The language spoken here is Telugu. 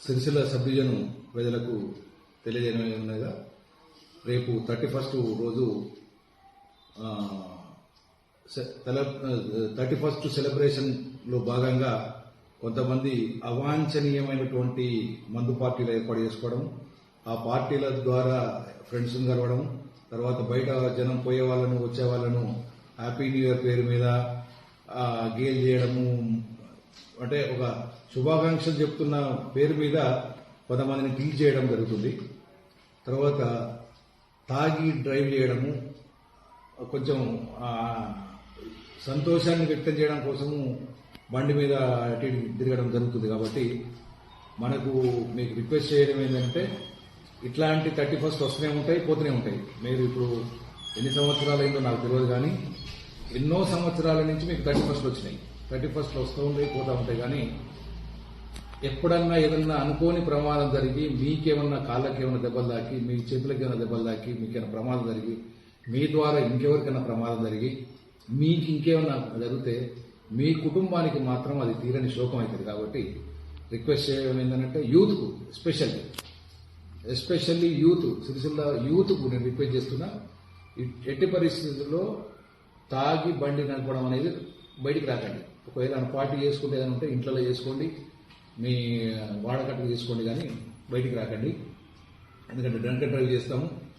సిరిసిల్ల సబ్ డివిజన్ ప్రజలకు తెలియజేయడం రేపు థర్టీ ఫస్ట్ రోజు థర్టీ ఫస్ట్ సెలబ్రేషన్లో భాగంగా కొంతమంది అవాంఛనీయమైనటువంటి మందు పార్టీలు ఏర్పాటు చేసుకోవడం ఆ పార్టీల ద్వారా ఫ్రెండ్స్ కలవడం తర్వాత బయట జనం పోయే వాళ్ళను వచ్చే వాళ్ళను హ్యాపీ న్యూ ఇయర్ పేరు మీద గేల్ చేయడము అంటే ఒక శుభాకాంక్షలు చెప్తున్న పేరు మీద కొంతమందిని టీల్ చేయడం జరుగుతుంది. తర్వాత తాగి డ్రైవ్ చేయడము కొంచెం సంతోషాన్ని వ్యక్తం చేయడం కోసము బండి మీద తిరగడం జరుగుతుంది కాబట్టి మనకు మీకు రిక్వెస్ట్ చేయడం ఏంటంటే ఇట్లాంటి థర్టీ ఫస్ట్ వస్తూనే ఉంటాయి పోతూనే ఉంటాయి. మీరు ఇప్పుడు ఎన్ని సంవత్సరాలు అయిందో నాకు తెలియదు కానీ ఎన్నో సంవత్సరాల నుంచి మీకు థర్టీ ఫస్ట్ వచ్చినాయి. థర్టీ ఫస్ట్ వస్తూ ఉంటాయి పోతూ ఉంటాయి. కానీ ఎప్పుడన్నా ఏదన్నా అనుకోని ప్రమాదం జరిగి మీకేమన్నా కాళ్ళకి ఏమైనా దెబ్బలు తాకి మీ చేతులకి ఏమైనా దెబ్బలు తాకి మీకేమైనా ప్రమాదం జరిగి మీ ద్వారా ఇంకెవరికైనా ప్రమాదం జరిగి మీకు ఇంకేమైనా జరిగితే మీ కుటుంబానికి మాత్రం అది తీరని శోకం అవుతుంది. కాబట్టి రిక్వెస్ట్ చేయడం ఏంటంటే యూత్కు ఎస్పెషల్లీ ఎస్పెషల్లీ యూత్ సిరిసిల్ల యూత్కు నేను రిక్వెస్ట్ చేస్తున్నా ఎట్టి పరిస్థితుల్లో తాగి బండి నడపడం అనేది బయటికి రాకండి. ఒకవేళ పార్టీ చేసుకుంటే ఏదైనా ఉంటే ఇంట్లో చేసుకోండి. మీ వాడకట్టు తీసుకోండి కానీ బయటికి రాకండి. ఎందుకంటే డ్రంక్ డ్రైవ్ చేస్తాము.